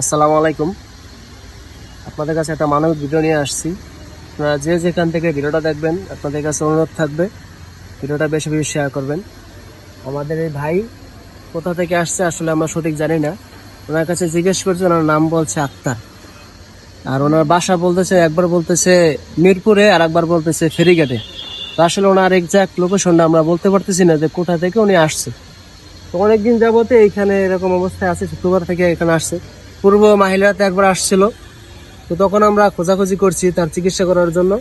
আসসালামু আলাইকুম। আপনাদের কাছে একটা মানবিক ভিডিও নিয়ে আসছি। আপনারা যে যেখান থেকে ভিডিওটা দেখবেন, আপনাদের কাছে অনুরোধ থাকবে, ভিডিওটা বেশি বেশি শেয়ার করবেন। আমাদের এই ভাই কোথা থেকে আসছে আসলে আমরা সঠিক জানি না। ওনার কাছে জিজ্ঞেস করছে, ওনার নাম বলছে আক্তার। আর ওনার বাসা বলতেছে, একবার বলতেছে মিরপুরে আর একবার বলতেছে ফেরিঘাটে। তো আসলে ওনার এক্সাক্ট লোকেশনটা আমরা বলতে পারতেছি না যে কোথা থেকে উনি আসছে। তো অনেকদিন যাবতে এইখানে এরকম অবস্থায় আছে, শুক্রবার থেকে এখানে আসছে। পূর্ব মাহিলাতে একবার আসছিল। তো তখন আমরা খোঁজাখুঁজি করছি তার চিকিৎসা করার জন্য।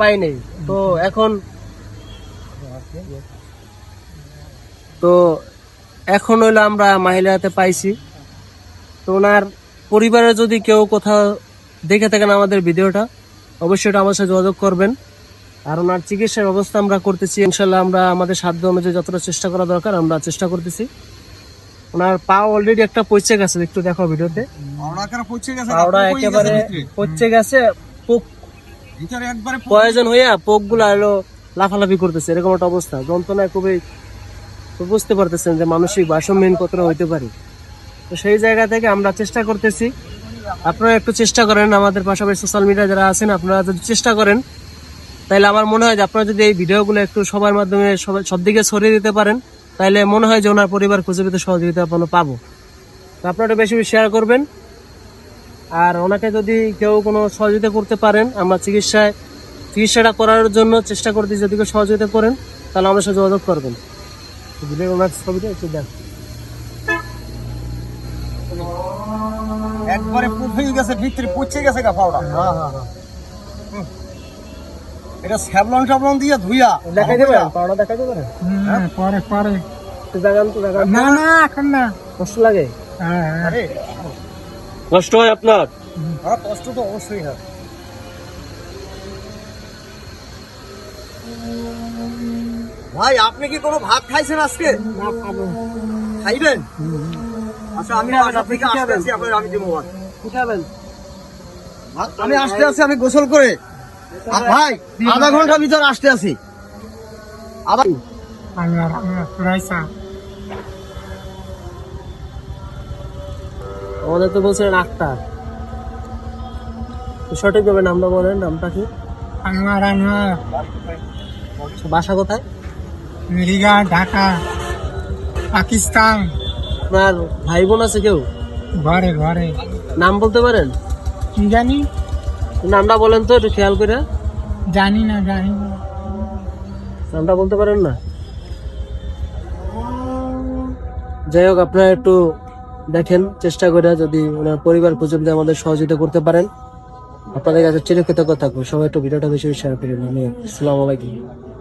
পাই নাই। তো এখন তো এখন হইল আমরা মাহিলাতে পাইছি। তো ওনার পরিবারের যদি কেউ কোথাও দেখে থাকেন আমাদের ভিডিওটা, অবশ্যই এটা আমার সাথে যোগাযোগ করবেন। আর ওনার চিকিৎসার ব্যবস্থা আমরা করতেছি। ইনশাল্লাহ আমরা আমাদের সাধ্য অনুযায়ী যতটা চেষ্টা করা দরকার আমরা চেষ্টা করতেছি। ওনার পা অলরেডি একটা পচে গেছে একটু দেখো ভিডিওতে। পাওড়া একেবারে পচে গেছে পোক প্রয়োজন হইয়া পোকগুলা হলো লাফালাফি করতেছে এরকম একটা অবস্থা। যন্ত্রণায় খুবই বুঝতে পারতেছেন যে মানসিক ভারসাম্যহীন কতটা হইতে পারে। তো সেই জায়গা থেকে আমরা চেষ্টা করতেছি। আপনারা একটু চেষ্টা করেন আমাদের পাশাপাশি সোশ্যাল মিডিয়া যারা আছেন আপনারা যদি চেষ্টা করেন তাহলে আমার মনে হয় যে আপনারা যদি এই ভিডিওগুলো একটু সবার মাধ্যমে সবাই সব দিকে ছড়িয়ে দিতে পারেন। তাহলে মনে হয় যে ওনার পরিবার খুঁজে পেতে সহযোগিতা আপনারা পাবো। তো আপনারা বেশি বেশি শেয়ার করবেন। আর ওনাকে যদি কেউ কোনো সহযোগিতা করতে পারেন আমরা চিকিৎসায় চিকিৎসাটা করার জন্য চেষ্টা করতে যদি কেউ সহযোগিতা করেন তাহলে আমার সাথে যোগাযোগ করবেন। ওনার ছবিটা একটু দেখ একবারে পুফে গেছে ভিতরে পচে গেছে গা পাওড়া হ্যাঁ হ্যাঁ হ্যাঁ। এটা স্যাবলন টাবলন দিয়ে ধুইয়া দেখাই দেবেন? পাওনা দেখাই দেবেন? পরে পরে। তো না না এখন না। কষ্ট লাগে? হ্যাঁ, হ্যাঁ। আরে কষ্ট হয় আপনার? হ্যাঁ কষ্ট তো অবশ্যই হয়। ভাই আপনি কি কোনো ভাত খাইছেন আজকে? খাইবেন? আচ্ছা আমি বাসা থেকে আসতে আপনার আমি দিব ভাত। আমি আসতে আছি আমি গোসল করে। আর ভাই আধা ঘণ্টার ভিতর আসতে আছি। আবার আমাদের তো বলছিলেন আক্তার। সঠিকভাবে নামটা বলেন নামটা কি? আনোয়ার আনোয়ার। বাসা কোথায়? মিরিগা ঢাকা পাকিস্তান। আপনার ভাই বোন আছে কেউ? ঘরে ঘরে। নাম বলতে পারেন? কি জানি? নামটা বলেন তো একটু খেয়াল করে। জানি না জানি না। নামটা বলতে পারেন না? যাই হোক আপনারা একটু দেখেন, চেষ্টা করে যদি ওনার পরিবার পর্যন্ত আমাদের সহযোগিতা করতে পারেন। আপনাদের কাছে চিরকৃতজ্ঞ থাকব। সবাই একটু ভিডিওটা বেশি শেয়ার করে আসসালামু আলাইকুম।